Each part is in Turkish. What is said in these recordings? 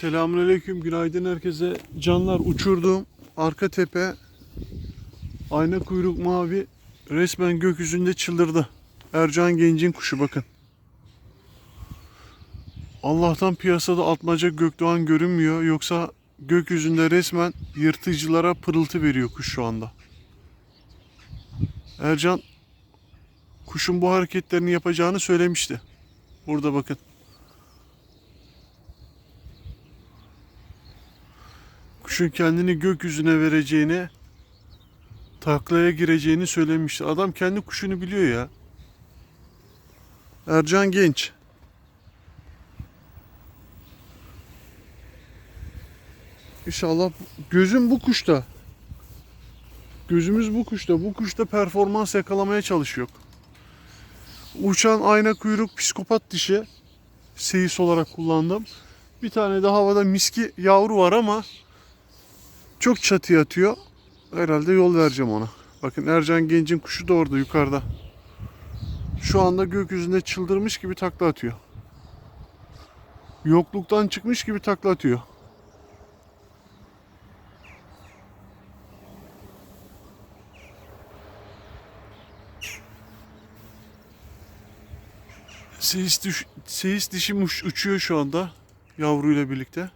Selamünaleyküm, günaydın herkese. Canlar uçurduğum arka tepe ayna kuyruk mavi resmen gökyüzünde çıldırdı. Ercan Genc'in kuşu bakın. Allah'tan piyasada atmaca gökdoğan görünmüyor yoksa gökyüzünde resmen yırtıcılara pırıltı veriyor kuş şu anda. Ercan kuşun bu hareketlerini yapacağını söylemişti. Burada bakın. Kuşun kendini gökyüzüne vereceğini, taklaya gireceğini söylemişti. Adam kendi kuşunu biliyor ya. Ercan Genç. İnşallah gözüm bu kuşta. Gözümüz bu kuşta. Bu kuşta performans yakalamaya çalışıyor. Uçan ayna kuyruk psikopat dişi seyis olarak kullandım. Bir tane de havada miski yavru var ama çok çatıya atıyor. Herhalde yol vereceğim ona. Bakın Ercan Genç'in kuşu da orada yukarıda. Şu anda gökyüzünde çıldırmış gibi takla atıyor. Yokluktan çıkmış gibi takla atıyor. Seyis, düş, seyis dişim uç- uçuyor şu anda yavruyla birlikte.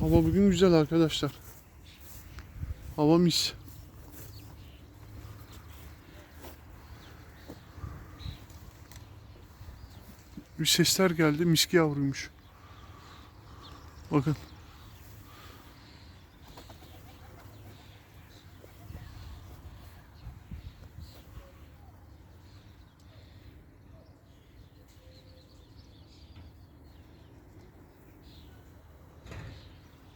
Hava bugün güzel arkadaşlar. Hava mis. Bir sesler geldi. Miski yavruymuş. Bakın.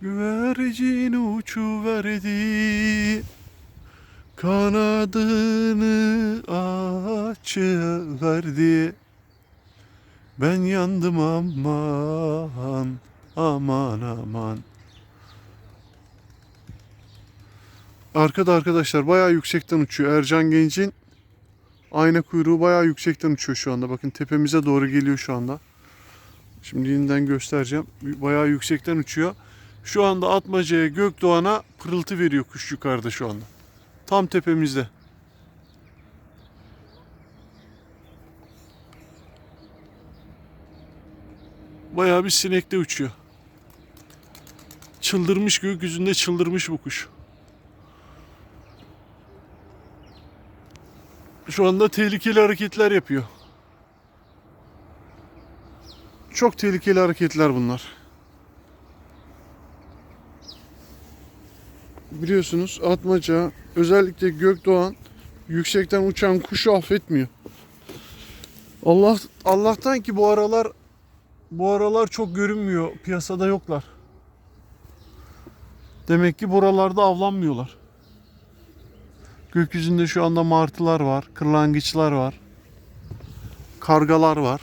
Güvercin uçuverdi Kanadını açıverdi Ben yandım aman Aman aman Arkada arkadaşlar bayağı yüksekten uçuyor Ercan Genç'in Ayna kuyruğu bayağı yüksekten uçuyor şu anda. Bakın tepemize doğru geliyor şu anda. Şimdi yeniden göstereceğim. Bayağı yüksekten uçuyor. Şu anda Atmaca'ya Gökdoğan'a pırıltı veriyor kuş yukarıda şu anda. Tam tepemizde. Bayağı bir sinekte uçuyor. Çıldırmış gökyüzünde çıldırmış bu kuş. Şu anda tehlikeli hareketler yapıyor. Çok tehlikeli hareketler bunlar. Biliyorsunuz atmaca özellikle gökdoğan yüksekten uçan kuşu affetmiyor. Allah Allah'tan ki bu aralar bu aralar çok görünmüyor. Piyasada yoklar. Demek ki buralarda avlanmıyorlar. Gökyüzünde şu anda martılar var, kırlangıçlar var. Kargalar var.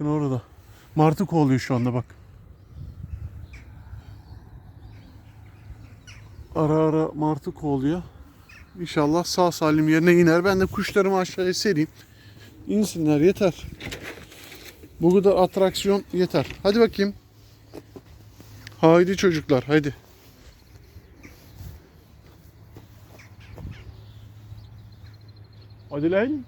Bakın orada. Martı kovalıyor şu anda bak. Ara ara martı kovalıyor. İnşallah sağ salim yerine iner. Ben de kuşlarımı aşağıya sereyim. İnsinler yeter. Bu kadar atraksiyon yeter. Hadi bakayım. Haydi çocuklar haydi. Hadi lan.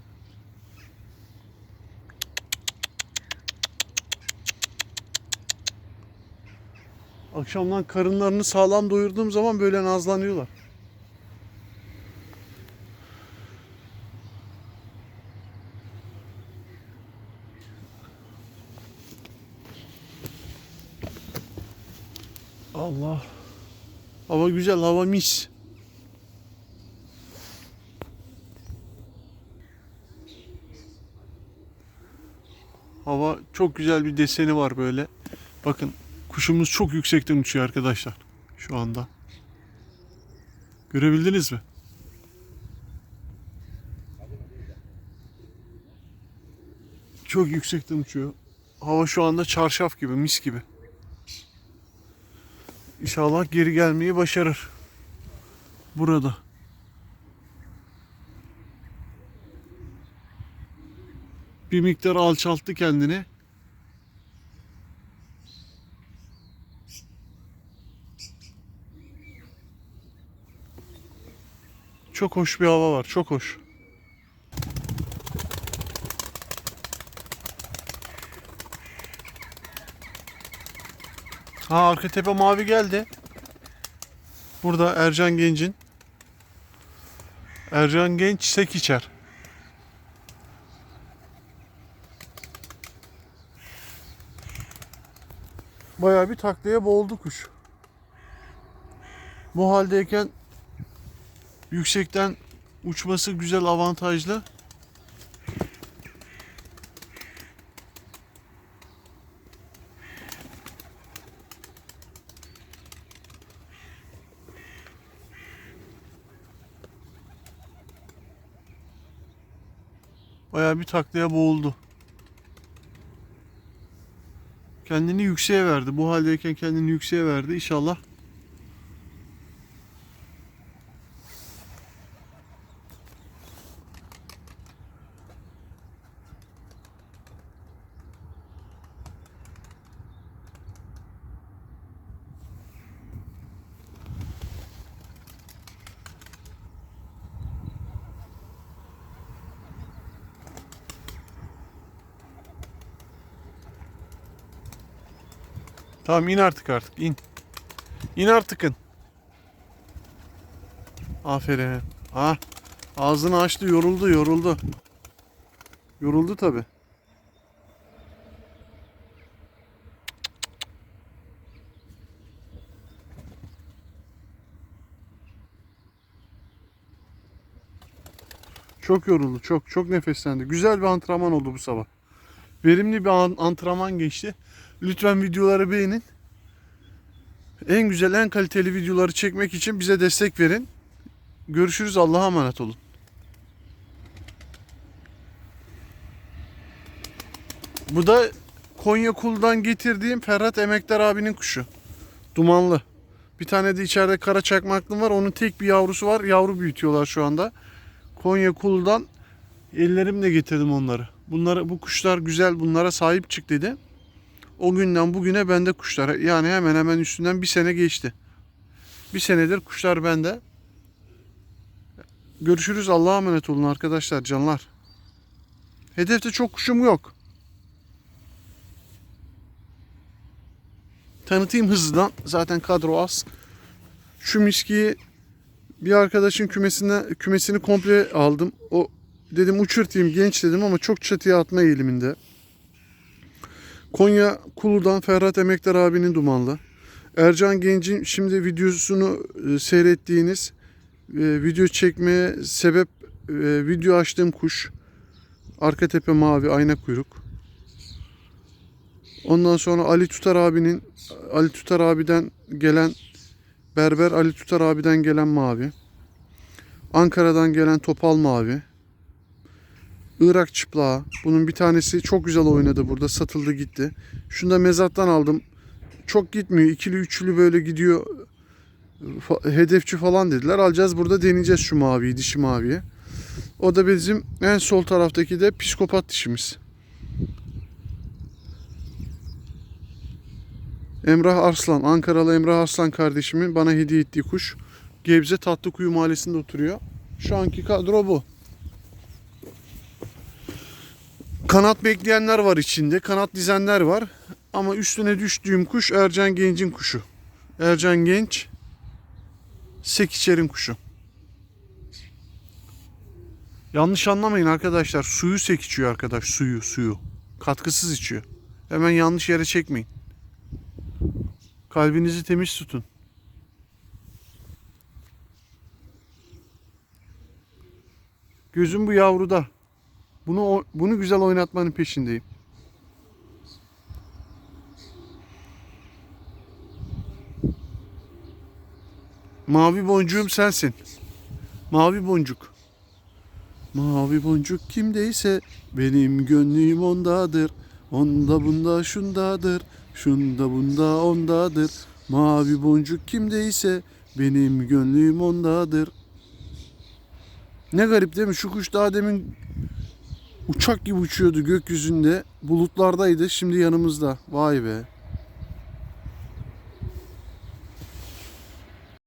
Akşamdan karınlarını sağlam doyurduğum zaman böyle nazlanıyorlar. Allah. Hava güzel, hava mis. Hava çok güzel bir deseni var böyle. Bakın Kuşumuz çok yüksekten uçuyor arkadaşlar. Şu anda. Görebildiniz mi? Çok yüksekten uçuyor. Hava şu anda çarşaf gibi, mis gibi. İnşallah geri gelmeyi başarır. Burada. Bir miktar alçalttı kendini. Çok hoş bir hava var, çok hoş. Ha arka tepe mavi geldi. Burada Ercan Genç'in. Ercan Genç sek içer. Bayağı bir taklaya boğuldu kuş. Bu haldeyken yüksekten uçması güzel avantajlı. Bayağı bir taklaya boğuldu. Kendini yükseğe verdi. Bu haldeyken kendini yükseğe verdi. İnşallah Tamam in artık artık in. İn artıkın. Aferin. Ha. Ağzını açtı yoruldu yoruldu. Yoruldu tabi. Çok yoruldu çok çok nefeslendi. Güzel bir antrenman oldu bu sabah. Verimli bir an- antrenman geçti. Lütfen videoları beğenin. En güzel, en kaliteli videoları çekmek için bize destek verin. Görüşürüz. Allah'a emanet olun. Bu da Konya Kul'dan getirdiğim Ferhat Emektar abinin kuşu. Dumanlı. Bir tane de içeride kara çakmaklım var. Onun tek bir yavrusu var. Yavru büyütüyorlar şu anda. Konya Kul'dan ellerimle getirdim onları. Bunları bu kuşlar güzel. Bunlara sahip çık dedi. O günden bugüne bende kuşlar. Yani hemen hemen üstünden bir sene geçti. Bir senedir kuşlar bende. Görüşürüz. Allah'a emanet olun arkadaşlar, canlar. Hedefte çok kuşum yok. Tanıtayım hızlıdan. Zaten kadro az. Şu miskiyi bir arkadaşın kümesine kümesini komple aldım. O dedim uçurtayım genç dedim ama çok çatıya atma eğiliminde. Konya Kulu'dan Ferhat Emektar abinin dumanlı. Ercan Genç'in şimdi videosunu e, seyrettiğiniz e, video çekmeye sebep e, video açtığım kuş. Arka tepe mavi ayna kuyruk. Ondan sonra Ali Tutar abinin Ali Tutar abiden gelen Berber Ali Tutar abiden gelen mavi. Ankara'dan gelen topal mavi. Irak çıplağı. Bunun bir tanesi çok güzel oynadı burada. Satıldı gitti. Şunu da mezattan aldım. Çok gitmiyor. İkili üçlü böyle gidiyor. Hedefçi falan dediler. Alacağız burada deneyeceğiz şu maviyi. Dişi maviyi. O da bizim en sol taraftaki de psikopat dişimiz. Emrah Arslan. Ankaralı Emrah Arslan kardeşimin bana hediye ettiği kuş. Gebze Tatlıkuyu mahallesinde oturuyor. Şu anki kadro bu. Kanat bekleyenler var içinde. Kanat dizenler var. Ama üstüne düştüğüm kuş Ercan Genç'in kuşu. Ercan Genç Sekiçer'in kuşu. Yanlış anlamayın arkadaşlar. Suyu sek içiyor arkadaş. Suyu, suyu. Katkısız içiyor. Hemen yanlış yere çekmeyin. Kalbinizi temiz tutun. Gözüm bu yavruda. Bunu bunu güzel oynatmanın peşindeyim. Mavi boncuğum sensin. Mavi boncuk. Mavi boncuk kimdeyse benim gönlüm ondadır. Onda bunda şundadır. Şunda bunda ondadır. Mavi boncuk kimdeyse benim gönlüm ondadır. Ne garip değil mi? Şu kuş daha demin uçak gibi uçuyordu gökyüzünde. Bulutlardaydı. Şimdi yanımızda. Vay be.